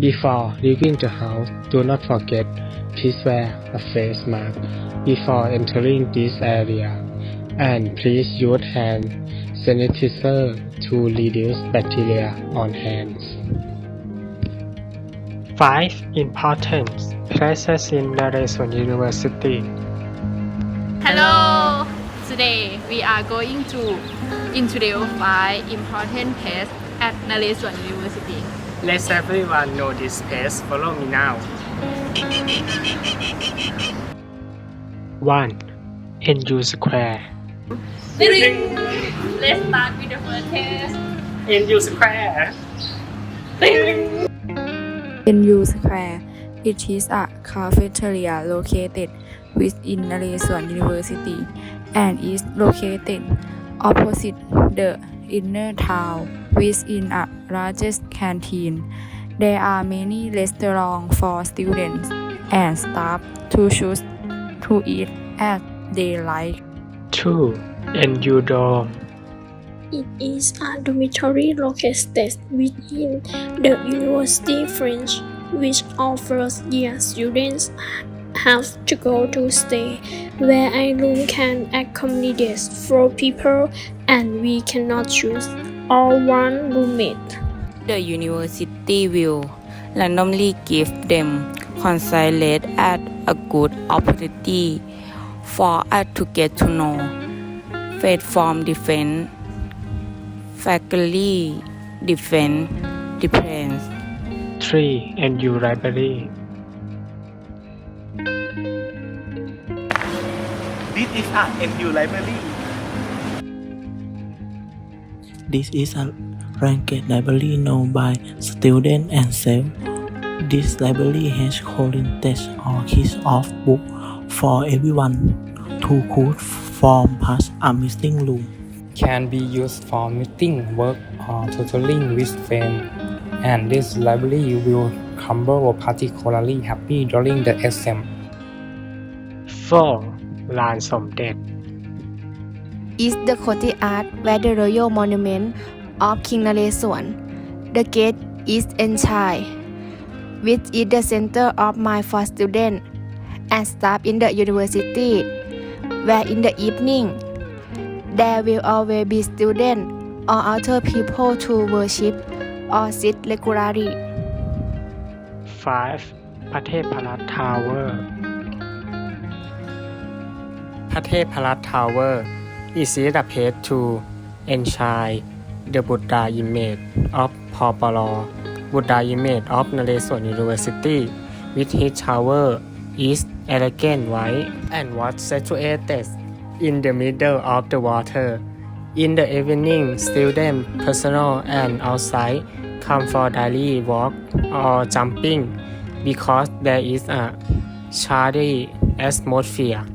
Before leaving the house, do not forget, please wear a face mask before entering this area. And please use hand sanitizer to reduce bacteria on hands. 5. Important places in Naresuan University. Hello! Today we are going to introduce five important places at Naresuan University. Let everyone know this place. Follow me now. 1. NU Square. Let's start with the first place. NU Square. NU Square. It is a cafeteria located within Naresuan University and is located opposite the inner town within a largest canteen. There are many restaurants for students and staff to choose to eat as they like. 2. NU Dome. It is a dormitory located within the university French, which offers year students have to go to stay, where a room can accommodate four people and we cannot choose or one roommate. The university will randomly give them considered at a good opportunity for us to get to know faith from different faculty, different depends. 3. NU Library. This is a NU library. This is a ranked library known by students and staff. This library has contents or kits of book for everyone to could form part a meeting room. can be used for meeting, work, or tutoring with friends And this library will come particularly happy during the exam. 4. ลานสมเด็จ is the courtyard where the royal monument of King Naresuan. The gate is enshrined, which is the center of mind for students and staff in the university, where in the evening there will always be students or other people to worship ออซิสเลกูรารี 5. พระเทพรัต์ทาวเวอร์ พระเทพรัต์ทาวเวอร์อิสิระเพททูเอนชัยเดอะบุตดาอิเมตออฟพอปลอบุตดาอิเมตออฟนเรศวรยูนิเวอร์ซิตี้วิทฮิทาวเวอร์อีสต์เอเลเกนไวท์แอนด์วอตเซจูเอเตสมิดเดิลออฟเดอะวอเตอร์ In the evening, students, personal and outside come for daily walk or jumping because there is a charity atmosphere.